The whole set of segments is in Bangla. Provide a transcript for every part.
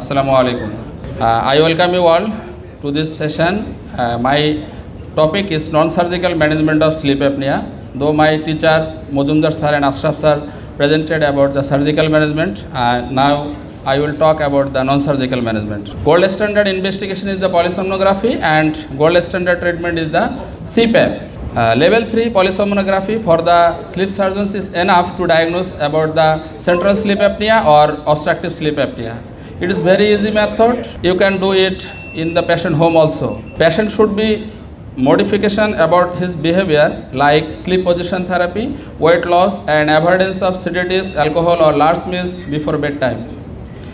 Assalamu alaikum. Uh, I welcome you all to this session. Uh, my topic is non-surgical management of sleep apnea. Though my teacher Mojumdar sir and Ashraf sir presented about the surgical management, uh, now I will talk about the non-surgical management. Gold standard investigation is the polysomnography and gold standard treatment is the CPAP. Uh, level 3 polysomnography for the sleep surgeons is enough to diagnose about the central sleep apnea or obstructive sleep apnea. It is very easy method. You can do it in the patient home also. Patient should be modification about his behavior like sleep position therapy, weight loss and avoidance of sedatives, alcohol or large meals before bedtime.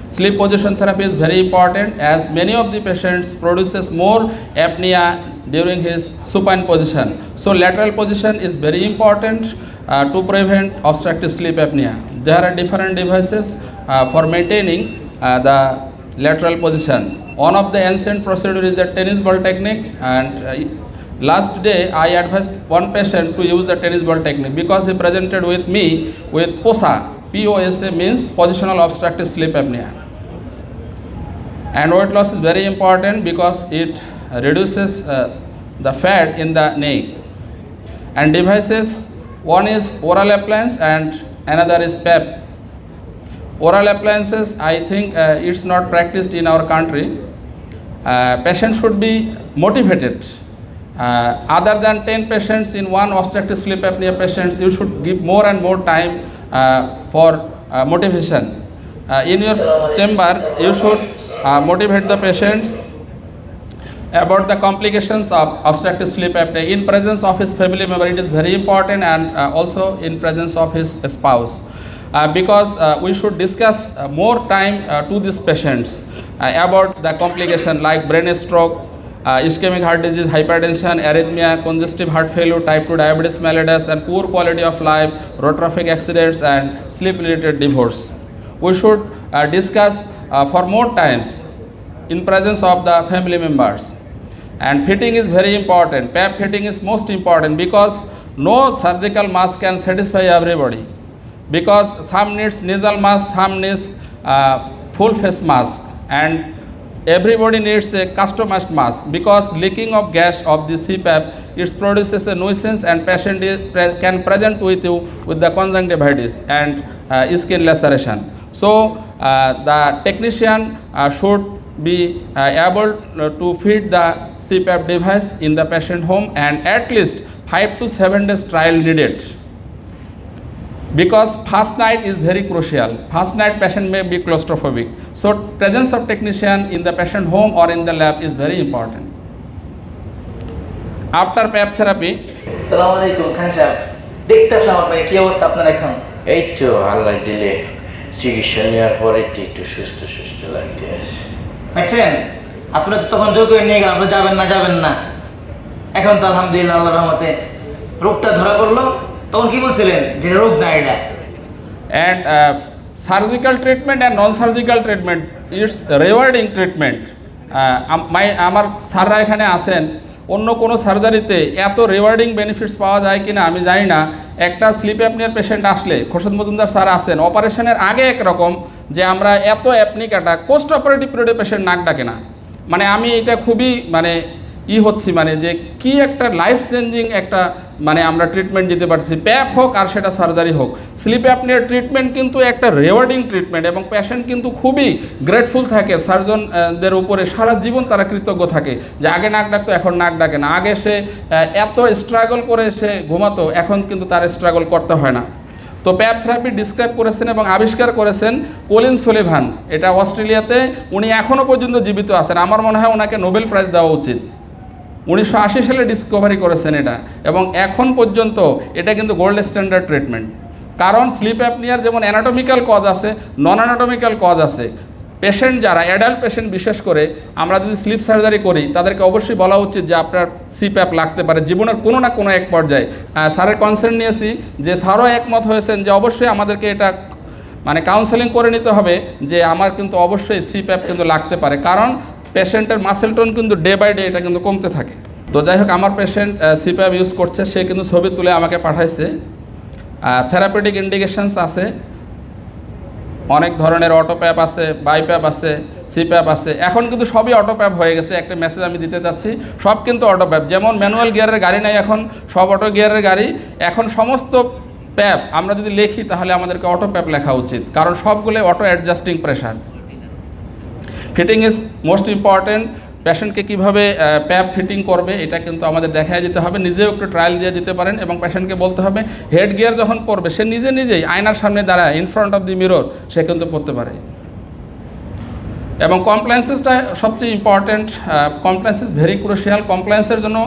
Sleep position therapy is very important as many of the patients produces more apnea during his supine position. So lateral position is very important uh, to prevent obstructive sleep apnea. There are different devices uh, for maintaining the lateral position. One of the ancient procedure is the tennis ball technique and uh, last day I advised one patient to use the tennis ball technique because he presented with me with POSA. POSA means positional obstructive sleep apnea. And weight loss is very important because it reduces uh, the fat in the neck. And devices, one is oral appliance and another is PEP. Oral appliances, I think uh, it's not practiced in our country. Uh, patient should be motivated. Uh, other than 10 patients in one obstructive sleep apnea patients, you should give more and more time uh, for uh, motivation. Uh, in your chamber, you should uh, motivate the patients about the complications of obstructive sleep apnea in presence of his family member it is very important and uh, also in presence of his spouse because uh, we should discuss uh, more time uh, to these patients uh, about the complication like brain stroke uh, ischemic heart disease hypertension arrhythmia congestive heart failure type 2 diabetes mellitus and poor quality of life road traffic accidents and sleep related divorce. We should uh, discuss uh, for more times in presence of the family members. And fitting is very important. Pap fitting is most important because no surgical mask can satisfy everybody because some needs nasal mask some needs uh, full face mask. And everybody needs a customized mask. Because leaking of gas of the cpap it produces a nuisance and patient pre- can present with you with the conjunctivitis and uh, skin laceration. So uh, the technician uh, should be uh, able uh, to fit the CPAP device in the patient home and at least 5 to 7 days trial needed because first night is very crucial first night patient may be claustrophobic so presence of technician in the patient home or in the lab is very important after pap therapy সালাম আলাইকুম খান সাহেব দেখতে আসলাম আপনাকে কি অবস্থা আপনার এখন এই তো আল্লাহ দিলে চিকিৎসা নেওয়ার পরে একটু সুস্থ সুস্থ লাগতে আছে দেখছেন আপনারা তো তখন জোর করে নিয়ে গেলাম আপনারা যাবেন না যাবেন না এখন তো আলহামদুলিল্লাহ আল্লাহ রহমতে রোগটা ধরা পড়ল তখন কি বলছিলেন? যে রোগ না এটা। Surgical treatment and non-surgical treatment it's rewarding treatment. Uh, um- my আমার স্যাররা এখানে আসেন অন্য কোনো সার্জারিতে এত রেওয়ার্ডিং বেনিফিটস পাওয়া যায় কিনা আমি জানি না। একটা স্লিপ অ্যাপনিয়ার পেশেন্ট আসলে খোরশেদ মজুমদার স্যার আসেন অপারেশনের আগে একরকম যে আমরা এত অ্যাপনিক অ্যাটাক কোস্ট অপারেটিভ পিরিয়ডে পেশেন্ট নাক ডাকে না। মানে আমি এটা খুবই মানে ই হচ্ছি মানে যে কি একটা লাইফ চেঞ্জিং একটা মানে আমরা ট্রিটমেন্ট দিতে পারছি প্যাপ হোক আর সেটা সার্জারি হোক। স্লিপ অ্যাপনিয়ার ট্রিটমেন্ট কিন্তু একটা রেওয়ার্ডিং ট্রিটমেন্ট এবং পেশেন্ট কিন্তু খুবই গ্রেটফুল থাকে। সার্জন দের উপরে সারা জীবন তারা কৃতজ্ঞ থাকে যে আগে নাক ডাকতো, এখন নাক ডাকে না। আগে সে এত স্ট্রাগল করে সে ঘুমাতো, এখন কিন্তু তার স্ট্রাগল করতে হয় না। তো প্যাপ থেরাপি ডিসক্রাইব করেছেন এবং আবিষ্কার করেছেন কোলিন সোলিভান। এটা অস্ট্রেলিয়াতে উনি এখনও পর্যন্ত জীবিত আছেন। আমার মনে হয় ওনাকে নোবেল প্রাইজ দেওয়া উচিত। উনিশশো আশি সালে ডিসকভারি করেছেন এটা এবং এখন পর্যন্ত এটা কিন্তু গোল্ড স্ট্যান্ডার্ড ট্রিটমেন্ট কারণ স্লিপ অ্যাপনিয়ার যেমন অ্যানাটমিক্যাল কজ আছে নন অ্যানাটমিক্যাল কজ আছে। পেশেন্ট যারা অ্যাডাল্ট পেশেন্ট বিশেষ করে, আমরা যদি স্লিপ সার্জারি করি, তাদেরকে অবশ্যই বলা উচিত যে আপনার সিপ্যাপ লাগতে পারে। জীবনের কোনো না কোনো এক পর্যায়ে। স্যারের কনসার্ন নিয়েছি যে স্যারও একমত হয়েছেন যে অবশ্যই আমাদেরকে এটা মানে কাউন্সেলিং করে নিতে হবে যে আমার কিন্তু অবশ্যই সিপ্যাপ কিন্তু লাগতে পারে। কারণ পেশেন্টের মাসেল টোন কিন্তু ডে বাই ডে এটা কিন্তু কমতে থাকে। তো যাই হোক, আমার পেশেন্ট সিপ্যাপ ইউজ করছে, সে কিন্তু ছবি তুলে আমাকে পাঠাইছে। থেরাপিউটিক ইন্ডিকেশনস আছে। অনেক ধরনের অটো প্যাপ আছে বাই প্যাপ আছে সি প্যাপ আছে। এখন কিন্তু সবই অটো প্যাপ হয়ে গেছে, একটা মেসেজ আমি দিতে চাচ্ছি। সব কিন্তু অটো প্যাপ যেমন ম্যানুয়াল গিয়ারের গাড়ি নেই এখন, সব অটো গিয়ারের গাড়ি। এখন সমস্ত প্যাপ আমরা যদি লিখি, তাহলে আমাদেরকে অটো প্যাপ লেখা উচিত। কারণ সবগুলো auto adjusting pressure fitting is most important পেশেন্টকে কীভাবে প্যাপ ফিটিং করবে, এটা কিন্তু আমাদের দেখায় যেতে হবে। নিজেও একটু ট্রায়াল দিয়ে দিতে পারেন এবং পেশেন্টকে বলতে হবে হেড গিয়ার যখন পরবে, সে নিজে নিজেই আয়নার সামনে দাঁড়ায় in front of the mirror সে কিন্তু পড়তে পারে। এবং কমপ্লায়েন্সেসটা সবচেয়ে important compliance is very crucial কমপ্লায়েন্সের জন্য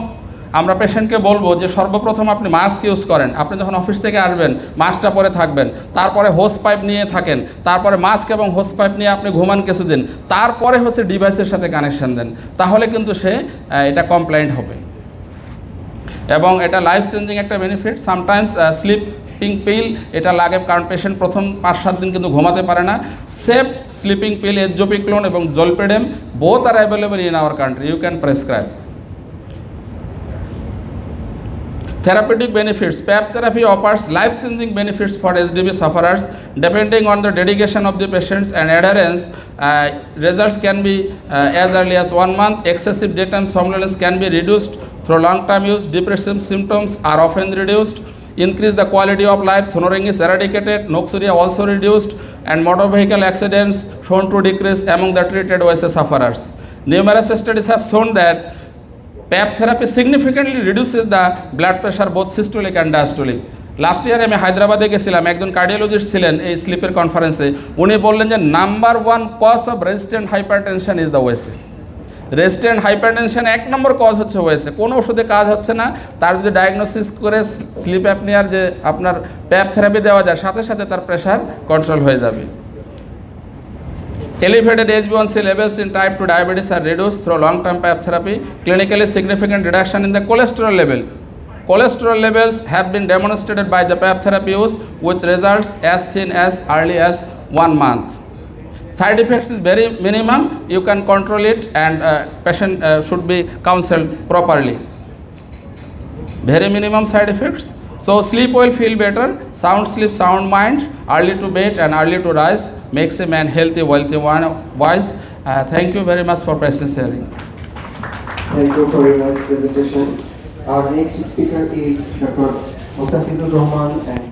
আমরা পেশেন্টকে বলব যে সর্বপ্রথম আপনি মাস্ক ইউজ করেন। আপনি যখন অফিস থেকে আসবেন মাস্কটা পরে থাকবেন। তারপরে হোস পাইপ নিয়ে থাকেন। তারপরে মাস্ক এবং হোস পাইপ নিয়ে আপনি ঘুমান কিছুদিন। তারপরে হচ্ছে ডিভাইসের সাথে কানেকশন দেন। তাহলে কিন্তু সে এটা কমপ্লায়েন্ট হবে। এবং এটা লাইফ চেঞ্জিং একটা benefit sometimes sleep sleeping pill এটা লাগে কারণ পেশেন্ট প্রথম পাঁচ সাত দিন কিন্তু ঘুমাতে পারে না। সেফ স্লিপিং পিল এজোপিক্লোন এবং zolpidem both are available in our country you can prescribe Therapeutic benefits. PAP therapy offers life-changing benefits for SDB sufferers depending on the dedication of the patients and adherence. Uh, results can be uh, as early as one month. Excessive daytime somnolence can be reduced through long-term use. Depressive symptoms are often reduced. Increase the quality of life. Snoring is eradicated. Noxuria also reduced, and motor vehicle accidents shown to decrease among the treated OSA sufferers. Numerous studies have shown that PAP therapy significantly reduces the blood pressure both systolic and diastolic last year আমি হায়দ্রাবাদে গেছিলাম, একজন কার্ডিওলজিস্ট ছিলেন এই স্লিপের কনফারেন্সে উনি বললেন যে number one cause of resistant hypertension is the OSA resistant hypertension এক নম্বর কজ হচ্ছে ওয়েসে কোনো ওষুধে কাজ হচ্ছে না, তার যদি ডায়াগনোসিস করে স্লিপ অ্যাপনিয়ার যে আপনার প্যাপ থেরাপি দেওয়া যায়, সাথে সাথে তার প্রেশার কন্ট্রোল হয়ে যাবে। Elevated HbA1c levels in type 2 diabetes are reduced through long-term PAP therapy. Clinically significant reduction in the cholesterol level. Cholesterol levels have been demonstrated by the PAP therapy use with results as soon as early as one month. Side effects is very minimum. You can control it and uh, patient uh, should be counseled properly. Very minimum side effects. So sleep well, feel better. Sound sleep, sound mind. Early to bed and early to rise makes a man healthy, wealthy, one wise. Uh, thank you very much for patience hearing. Thank you for your nice presentation. Our next speaker is Dr. Mustafizur Rahman and